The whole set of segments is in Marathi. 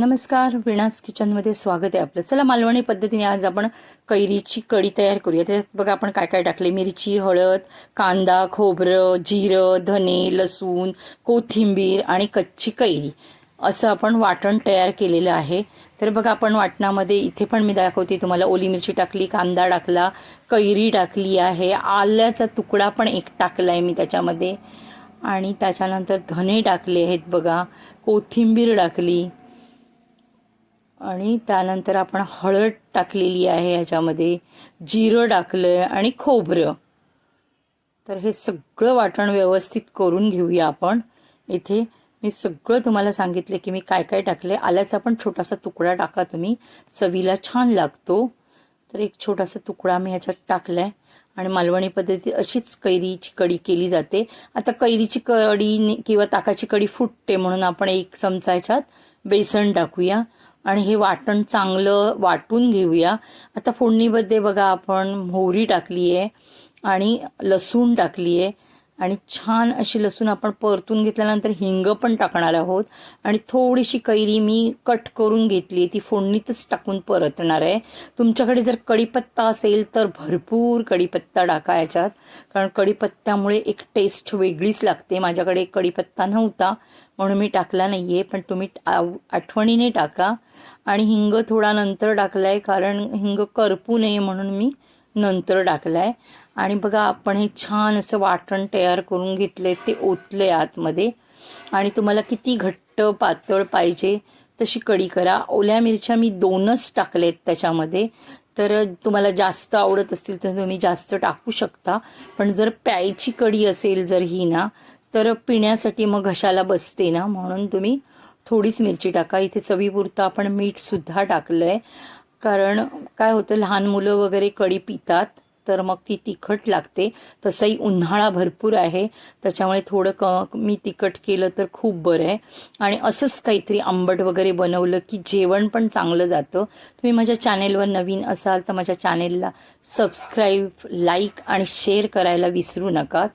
नमस्कार विणास किचनमध्ये स्वागत आहे आपलं. चला मालवणी पद्धतीने आज आपण कैरीची कढी तयार करूया. त्याच्यात बघा आपण काय काय टाकले. मिरची हळद कांदा खोबरं जिरं धने लसूण कोथिंबीर आणि कच्ची कैरी असं आपण वाटण तयार केलेलं आहे. तर बघा आपण वाटणामध्ये इथे पण मी दाखवते तुम्हाला. ओली मिरची टाकली कांदा टाकला कैरी टाकली आहे. आल्याचा तुकडा पण एक टाकला आहे मी त्याच्यामध्ये. आणि त्याच्यानंतर धने टाकले आहेत बघा. कोथिंबीर टाकली. आणि त्यानंतर आपण हळद टाकलेली आहे ह्याच्यामध्ये जिरं टाकलं आहे आणि खोबरं. तर हे सगळं वाटण व्यवस्थित करून घेऊया आपण. इथे मी सगळं तुम्हाला सांगितले की मी काय काय टाकले आल्याचा पण छोटासा तुकडा टाका तुम्ही. चवीला छान लागतो. तर एक छोटासा तुकडा मी ह्याच्यात टाकला आहे आणि मालवणी पद्धती अशीच कैरीची कढी केली जाते. आता कैरीची कडी किंवा ताकाची कढी फुटते म्हणून आपण एक चमचा ह्याच्यात बेसन टाकूया. आणि हे वाटण चांगलं वाटून घेऊया. आता फोडणीमध्ये बघा आपण मोहरी टाकली आहे आणि लसूण टाकली आहे आणि छान अशी लसूण आपण परतून घेतल्यानंतर हिंग पण टाकणार आहोत. आणि थोडीशी कैरी मी कट करून घेतली. ती फोडणीतच टाकून परतणार आहे. तुमच्याकडे जर कढीपत्ता असेल तर भरपूर कढीपत्ता टाका याच्यात. कारण कढीपत्त्यामुळे एक टेस्ट वेगळीच लागते. माझ्याकडे कढीपत्ता नव्हता म्हणून मी टाकला नाही आहे पण तुम्ही आठवणीने टाका. आणि हिंग थोडा नंतर टाकला आहे कारण हिंग करपू नये म्हणून मी नंतर टाकलं आहे आणि बघा आपण हे छान असं वाटण तयार करून घेतले ते ओतले आतमध्ये. आणि तुम्हाला किती घट्ट पातळ पाहिजे तशी कडी करा. ओल्या मिरच्या मी दोनच टाकलेत त्याच्यामध्ये. तर तुम्हाला जास्त आवडत असतील तर तुम्ही जास्त टाकू शकता. पण जर प्यायची कढी असेल जर ही ना तर पिण्यासाठी मग घशाला बसते ना. म्हणून तुम्ही थोडीच मिरची टाका. इथे चवीपुरतं आपण मीठसुद्धा टाकलं आहे कारण काय होतं लहान मुलं वगैरे कढी पितात. तर मग ती तिखट लागते. तसंही उन्हाळा भरपूर आहे. त्याच्यामुळे थोडं क मी तिखट केलं तर खूप बरं आहे. आणि असंच काहीतरी आंबट वगैरे बनवलं की जेवण पण चांगलं जातं. तुम्ही माझ्या चॅनेलवर नवीन असाल तर माझ्या चॅनेलला सबस्क्राईब लाईक आणि शेअर करायला विसरू नका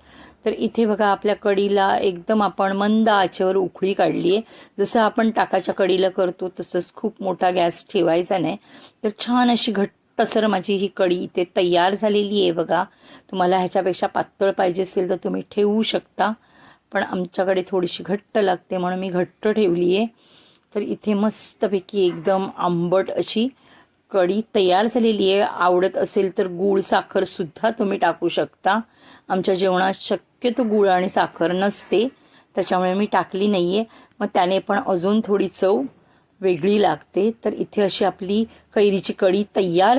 तर इथे बघा आपल्या कडीला एकदम आपण मंद आचेवर उकळी काढली आहे. जसं आपण टाकाच्या कडीला करतो तसंच खूप मोठा गॅस ठेवायचा नाही. तर छान अशी घट्ट घट्टसर माझी ही कढी इथे तयार झालेली आहे बघा. तुम्हाला ह्याच्यापेक्षा पातळ पाहिजे असेल तर तुम्ही ठेवू शकता. पण आमच्याकडे थोडीशी घट्ट लागते म्हणून मी घट्ट ठेवली आहे. तर इथे मस्तपैकी एकदम आंबट अशी कढी तयार झालेली आहे. आवडत असेल तर गूळ साखरसुद्धा तुम्ही टाकू शकता. आमच्या जेवणात शक्यतो गूळ आणि साखर नसते. त्याच्यामुळे मी टाकली नाही आहे मग त्याने पण अजून थोडी चव वेगळी लागते. तर इथे अशी आपली कैरीची कढी तयार